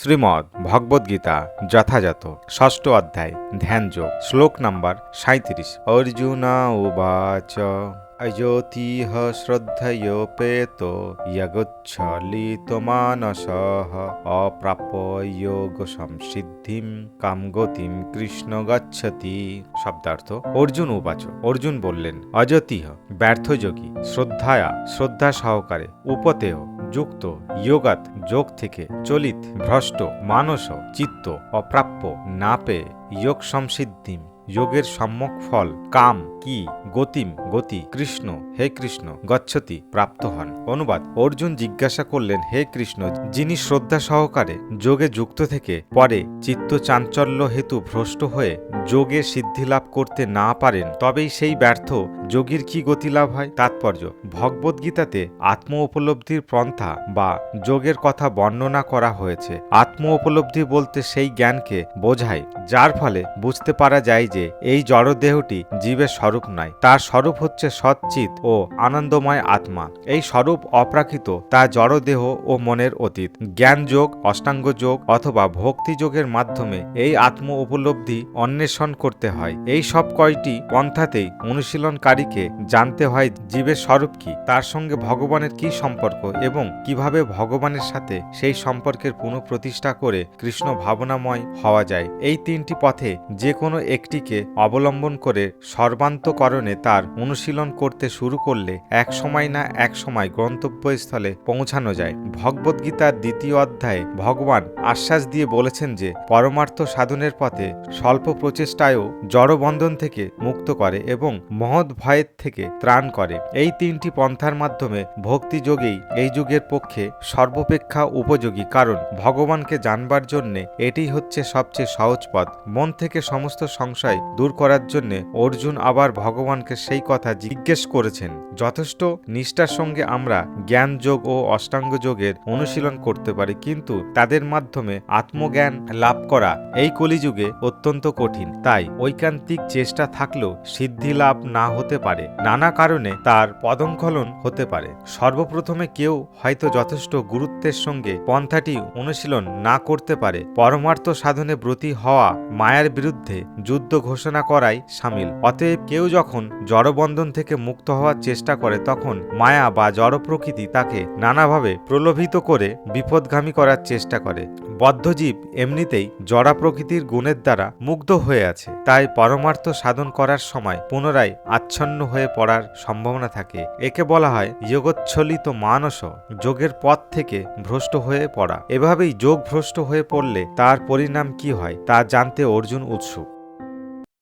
শ্রীমদ্ ভগবদ্গীতা যথাযথ, ষষ্ঠ অধ্যায় ধ্যান যোগ শ্লোক নাম্বার সাঁত্রিশ অর্জুন উবাচ অযোতিহ শ্রদ্ধয়োপেত যগচ্ছলিতমানস অপ্রাপ্য যোগ সংসিদ্ধিম কামগতিম কৃষ্ণ গচ্ছতি। শব্দার্থ, অর্জুন উবাচ। অর্জুন বললেন অযতিহ ব্যর্থ যোগী শ্রদ্ধায়া, শ্রদ্ধা সহকারে উপতেহ যুক্ত, যোগাত, যোগ থেকে চলিত, ভ্রষ্ট, মানস, চিত্ত, অপ্রাপ্য না পেয়ে যোগ সংসিদ্ধিম যোগের সম্যক ফল, কাম, কি, গতিম, গতি, কৃষ্ণ, হে কৃষ্ণ, গচ্ছতি, প্রাপ্ত হন। অনুবাদ, অর্জুন জিজ্ঞাসা করলেন, হে কৃষ্ণ, যিনি শ্রদ্ধা সহকারে যোগে যুক্ত থেকে পরে চিত্ত চাঞ্চল্য হেতু ভ্রষ্ট হয়ে যোগে সিদ্ধি লাভ করতে না পারেন, তবেই সেই ব্যর্থ যোগীর কি গতি লাভ হয়? তাৎপর্য ভগবদ্গীতাতে আত্ম উপলব্ধির পন্থা বা যোগের কথা বর্ণনা করা হয়েছে। আত্ম উপলব্ধি বলতে সেই জ্ঞানকে বোঝায়, যার ফলে বুঝতে পারা যায় যে এই জড়দেহটি জীবের স্বরূপ নয়, তার স্বরূপ হচ্ছে সচ্চিত ও আনন্দময় আত্মা। এই স্বরূপ অপ্রাকৃত, তা জড়দেহ ও মনের অতীত। জ্ঞান যোগ অষ্টাঙ্গ যোগ অথবা ভক্তি যোগের মাধ্যমে এই আত্ম উপলব্ধি অন্বেষণ করতে হয়। এই সব কয়টি পন্থাতেই অনুশীলনকারীকে জানতে হয় জীবের স্বরূপ কি, তার সঙ্গে ভগবানের কি সম্পর্ক এবং কীভাবে ভগবানের সাথে সেই সম্পর্কের পুনঃপ্রতিষ্ঠা করে কৃষ্ণ ভাবনাময় হওয়া যায়। এই তিনটি পথে যে কোনো একটিকে অবলম্বন করে সর্বান্তকরণে তার অনুশীলন করতে শুরু করলে এক সময় না এক সময় গন্তব্যস্থলে পৌঁছানো যায়। ভগবদ্গীতার দ্বিতীয় অধ্যায়ে ভগবান আশ্বাস দিয়ে বলেছেন যে, পরমার্থ সাধনের পথে স্বল্প প্রচেষ্টায়ও জড়বন্ধন থেকে মুক্ত করে এবং মহৎ ভয়ের থেকে ত্রাণ করে। এই তিনটি পন্থার মাধ্যমে ভক্তি যোগেই এই যুগের পক্ষে সর্বাপেক্ষা উপযোগী, কারণ ভগবানকে জানবার জন্যে এটি হচ্ছে সবচেয়ে সহজ পথ। মন থেকে সমস্ত সংশয় দূর করার জন্য অর্জুন আবার ভগবানকে সেই কথা জিজ্ঞেস করেছেন, যথেষ্ট নিষ্ঠার সঙ্গে আমরা জ্ঞান যোগ ও অষ্টাঙ্গ যোগের অনুশীলন করতে পারি, কিন্তু তাদের মাধ্যমে আত্মজ্ঞান লাভ করা এই কলিযুগে অত্যন্ত কঠিন। তাই ঐকান্তিক চেষ্টা থাকলেও সিদ্ধি লাভ না হতে পারে। নানা কারণে তার পদঙ্খলন হতে পারে। সর্বপ্রথমে কেউ হয়তো যথেষ্ট গুরুত্বের সঙ্গে পন্থাটি অনুশীলন না করতে পারে। পরমার্থ সাধনে ব্রতী হওয়া মায়ার বিরুদ্ধে যুদ্ধ ঘোষণা করাই সামিল। অতএব কেউ যখন জড়বন্ধন থেকে মুক্ত হওয়ার চেষ্টা করে, তখন মায়া বা জড় প্রকৃতি তাকে নানাভাবে প্রলোভিত করে বিপদগামী করার চেষ্টা করে। বদ্ধজীব এমনিতেই জড়া প্রকৃতির গুণের দ্বারা মুগ্ধ হয়ে আছে। তাই পরমার্থ সাধন করার সময় পুনরায় আচ্ছন্ন হয়ে পড়ার সম্ভাবনা থাকে। একে বলা হয় যোগচ্ছলিত মানস, যোগের পথ থেকে ভ্রষ্ট হয়ে পড়া। এভাবেই যোগ ভ্রষ্ট হয়ে পড়লে তার পরিণাম কি হয় তা জানতে অর্জুন উৎসুক।